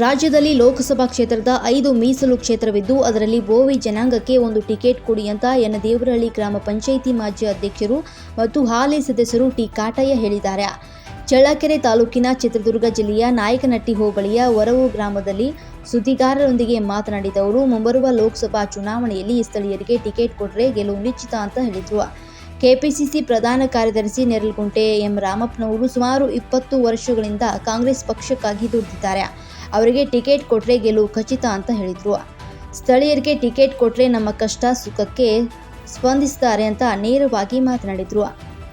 ರಾಜ್ಯದಲ್ಲಿ ಲೋಕಸಭಾ ಕ್ಷೇತ್ರದ ಐದು ಮೀಸಲು ಕ್ಷೇತ್ರವಿದ್ದು, ಅದರಲ್ಲಿ ಬೋವಿ ಜನಾಂಗಕ್ಕೆ ಒಂದು ಟಿಕೆಟ್ ಕೊಡಿ ಅಂತ ಎನ್ನ ದೇವರಹಳ್ಳಿ ಗ್ರಾಮ ಪಂಚಾಯಿತಿ ಮಾಜಿ ಅಧ್ಯಕ್ಷರು ಮತ್ತು ಹಾಲಿ ಸದಸ್ಯರು ಟಿ ಕಾಟಯ್ಯ ಹೇಳಿದ್ದಾರೆ. ಚಳ್ಳಕೆರೆ ತಾಲೂಕಿನ ಚಿತ್ರದುರ್ಗ ಜಿಲ್ಲೆಯ ನಾಯಕನಟ್ಟಿ ಹೋಬಳಿಯ ವರವು ಗ್ರಾಮದಲ್ಲಿ ಸುದ್ದಿಗಾರರೊಂದಿಗೆ ಮಾತನಾಡಿದ ಅವರು, ಮುಂಬರುವ ಲೋಕಸಭಾ ಚುನಾವಣೆಯಲ್ಲಿ ಸ್ಥಳೀಯರಿಗೆ ಟಿಕೆಟ್ ಕೊಟ್ಟರೆ ಗೆಲುವು ನಿಶ್ಚಿತ ಅಂತ ಹೇಳಿದರು. ಕೆಪಿಸಿಸಿ ಪ್ರಧಾನ ಕಾರ್ಯದರ್ಶಿ ನೆರಲ್ಗುಂಟೆ ಎಂ. ರಾಮಪ್ಪನವರು ಸುಮಾರು ಇಪ್ಪತ್ತು ವರ್ಷಗಳಿಂದ ಕಾಂಗ್ರೆಸ್ ಪಕ್ಷಕ್ಕಾಗಿ ದುಡಿದಿದ್ದಾರೆ. ಅವರಿಗೆ ಟಿಕೆಟ್ ಕೊಟ್ಟರೆ ಗೆಲುವು ಖಚಿತ ಅಂತ ಹೇಳಿದರು. ಸ್ಥಳೀಯರಿಗೆ ಟಿಕೆಟ್ ಕೊಟ್ಟರೆ ನಮ್ಮ ಕಷ್ಟ ಸುಖಕ್ಕೆ ಸ್ಪಂದಿಸ್ತಾರೆ ಅಂತ ನೇರವಾಗಿ ಮಾತನಾಡಿದರು.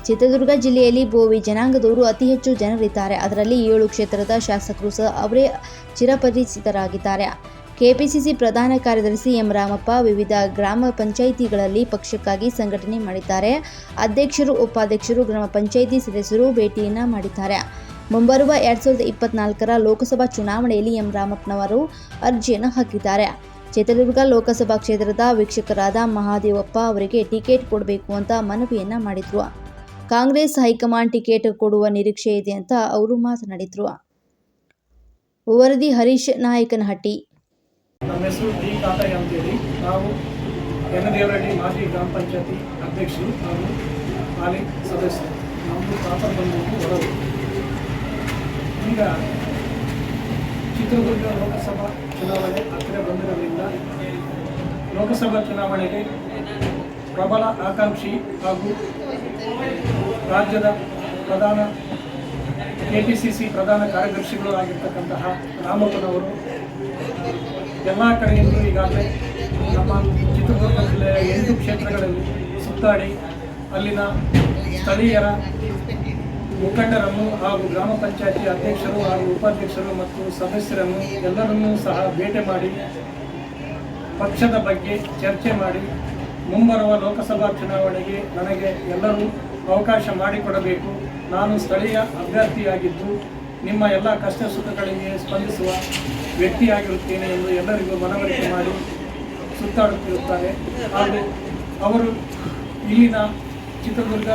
ಚಿತ್ರದುರ್ಗ ಜಿಲ್ಲೆಯಲ್ಲಿ ಬೋವಿ ಜನಾಂಗದವರು ಅತಿ ಹೆಚ್ಚು ಜನರಿದ್ದಾರೆ. ಅದರಲ್ಲಿ ಏಳು ಕ್ಷೇತ್ರದ ಶಾಸಕರು ಸಹ ಅವರೇ ಚಿರಪರಿಚಿತರಾಗಿದ್ದಾರೆ. ಕೆಪಿಸಿಸಿ ಪ್ರಧಾನ ಕಾರ್ಯದರ್ಶಿ ಎಂ ರಾಮಪ್ಪ ವಿವಿಧ ಗ್ರಾಮ ಪಂಚಾಯಿತಿಗಳಲ್ಲಿ ಪಕ್ಷಕ್ಕಾಗಿ ಸಂಘಟನೆ ಮಾಡಿದ್ದಾರೆ. ಅಧ್ಯಕ್ಷರು, ಉಪಾಧ್ಯಕ್ಷರು, ಗ್ರಾಮ ಪಂಚಾಯಿತಿ ಸದಸ್ಯರು ಭೇಟಿಯನ್ನು ಮಾಡಿದ್ದಾರೆ. ಮುಂಬರುವ ಎರಡ್ ಸಾವಿರದ ಇಪ್ಪತ್ನಾಲ್ಕರ ಲೋಕಸಭಾ ಚುನಾವಣೆಯಲ್ಲಿ ಎಂ ರಾಮಪ್ಪನವರು ಅರ್ಜಿಯನ್ನು ಹಾಕಿದ್ದಾರೆ. ಚಿತ್ರದುರ್ಗ ಲೋಕಸಭಾ ಕ್ಷೇತ್ರದ ವೀಕ್ಷಕರಾದ ಮಹಾದೇವಪ್ಪ ಅವರಿಗೆ ಟಿಕೆಟ್ ಕೊಡಬೇಕು ಅಂತ ಮನವಿಯನ್ನ ಮಾಡಿದ್ರು. ಕಾಂಗ್ರೆಸ್ ಹೈಕಮಾಂಡ್ ಟಿಕೆಟ್ ಕೊಡುವ ನಿರೀಕ್ಷೆ ಇದೆ ಅಂತ ಅವರು ಮಾತನಾಡಿದ್ರು. ವರದಿ ಹರೀಶ್ ನಾಯಕನಹಟ್ಟಿ. ನಮ್ಮ ಹೆಸರು ಡಿ ನಾವು ಮಾಜಿ ಗ್ರಾಮ ಪಂಚಾಯತಿ ಅಧ್ಯಕ್ಷರು ಹಾಗೂ ಹಾಲಿ ಸದಸ್ಯರು. ನಮ್ಮದು ತಾತ ಬಂದು ಈಗ ಚಿತ್ರದುರ್ಗ ಲೋಕಸಭಾ ಚುನಾವಣೆ ಹತ್ತಿರ ಬಂದಿರೋದ್ರಿಂದ ಲೋಕಸಭಾ ಚುನಾವಣೆಗೆ ಪ್ರಬಲ ಆಕಾಂಕ್ಷಿ ಹಾಗೂ ರಾಜ್ಯದ ಪ್ರಧಾನ ಕೆ ಪಿ ಸಿ ಸಿ ಪ್ರಧಾನ ಕಾರ್ಯದರ್ಶಿಗಳು ಆಗಿರ್ತಕ್ಕಂತಹ ರಾಮಪ್ಪನವರು ಎಲ್ಲ ಕಡೆಯಿಂದಲೂ ಈಗಾಗಲೇ ನಮ್ಮ ಚಿತ್ರದುರ್ಗ ಜಿಲ್ಲೆಯ ಎಂಟು ಕ್ಷೇತ್ರಗಳಲ್ಲಿ ಸುತ್ತಾಡಿ ಅಲ್ಲಿನ ಸ್ಥಳೀಯರ ಮುಖಂಡರನ್ನು ಹಾಗೂ ಗ್ರಾಮ ಪಂಚಾಯತಿ ಅಧ್ಯಕ್ಷರು ಹಾಗೂ ಉಪಾಧ್ಯಕ್ಷರು ಮತ್ತು ಸದಸ್ಯರನ್ನು ಎಲ್ಲರನ್ನೂ ಸಹ ಭೇಟಿ ಮಾಡಿ, ಪಕ್ಷದ ಬಗ್ಗೆ ಚರ್ಚೆ ಮಾಡಿ, ಮುಂಬರುವ ಲೋಕಸಭಾ ಚುನಾವಣೆಗೆ ನನಗೆ ಎಲ್ಲರೂ ಅವಕಾಶ ಮಾಡಿಕೊಡಬೇಕು. ನಾನು ಸ್ಥಳೀಯ ಅಭ್ಯರ್ಥಿಯಾಗಿದ್ದು, ನಿಮ್ಮ ಎಲ್ಲ ಕಷ್ಟ ಸುಖಗಳಿಗೆ ಸ್ಪಂದಿಸುವ ವ್ಯಕ್ತಿಯಾಗಿರುತ್ತೇನೆ ಎಂದು ಎಲ್ಲರಿಗೂ ಮನವರಿಕೆ ಮಾಡಿ ಸುತ್ತಾಡುತ್ತಿರುತ್ತಾರೆ. ಹಾಗೂ ಅವರು ಇಲ್ಲಿನ ಚಿತ್ರದುರ್ಗ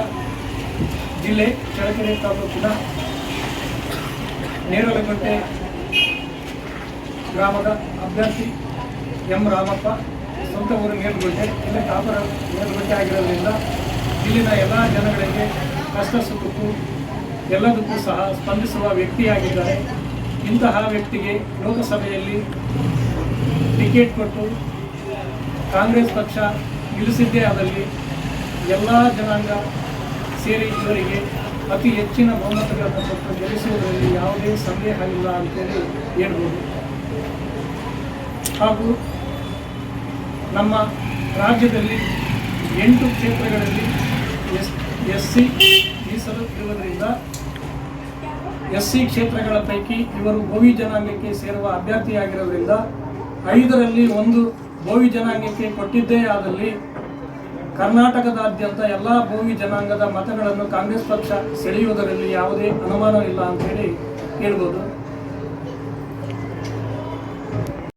ಜಿಲ್ಲೆ, ಚಳ್ಳಕೆರೆ ತಾಲೂಕಿನ ನೇರಲಗಟ್ಟೆ ಗ್ರಾಮದ ಅಭ್ಯರ್ಥಿ ಎಂ ರಾಮಪ್ಪ ಸ್ವಂತ ಊರು ನೇರ್ಗುಂಟೆ ಇಲ್ಲಿ ತಾಪರ ನೇರ್ಗುಂಟೆ ಆಗಿರೋದ್ರಿಂದ ಇಲ್ಲಿನ ಎಲ್ಲ ಜನಗಳಿಗೆ ಕಷ್ಟ ಸುಖಕ್ಕೂ ಎಲ್ಲದಕ್ಕೂ ಸಹ ಸ್ಪಂದಿಸುವ ವ್ಯಕ್ತಿಯಾಗಿದ್ದಾರೆ. ಇಂತಹ ವ್ಯಕ್ತಿಗೆ ಲೋಕಸಭೆಯಲ್ಲಿ ಟಿಕೆಟ್ ಕೊಟ್ಟು ಕಾಂಗ್ರೆಸ್ ಪಕ್ಷ ನಿಲ್ಲಿಸಿದ್ದೇ ಆದಲ್ಲಿ ಎಲ್ಲ ಜನಾಂಗ ಸೇರಿ ಇವರಿಗೆ ಅತಿ ಹೆಚ್ಚಿನ ಬಹುಮತಗಳನ್ನು ಕೊಟ್ಟು ಗೆಲ್ಲಿಸುವುದರಲ್ಲಿ ಯಾವುದೇ ಸಂದೇಹ ಇಲ್ಲ ಅಂತೇಳಿ ಹೇಳ್ಬೋದು. ಹಾಗೂ ನಮ್ಮ ರಾಜ್ಯದಲ್ಲಿ ಎಂಟು ಕ್ಷೇತ್ರಗಳಲ್ಲಿ ಎಸ್ ಎಸ್ ಸಿ ಮೀಸಲು ಇರುವುದರಿಂದ ಎಸ್ ಸಿ ಕ್ಷೇತ್ರಗಳ ಪೈಕಿ ಇವರು ಭೋವಿ ಜನಾಂಗಕ್ಕೆ ಸೇರುವ ಅಭ್ಯರ್ಥಿಯಾಗಿರೋದ್ರಿಂದ ಐದರಲ್ಲಿ ಒಂದು ಭೋವಿ ಜನಾಂಗಕ್ಕೆ ಕೊಟ್ಟಿದ್ದೇ ಆದಲ್ಲಿ ಕರ್ನಾಟಕದಾದ್ಯಂತ ಎಲ್ಲ ಭೂಮಿ ಜನಾಂಗದ ಮತಗಳನ್ನು ಕಾಂಗ್ರೆಸ್ ಪಕ್ಷ ಸೆಳೆಯುವುದರಲ್ಲಿ ಯಾವುದೇ ಅನುಮಾನವಿಲ್ಲ ಅಂತೇಳಿ ಹೇಳ್ಬೋದು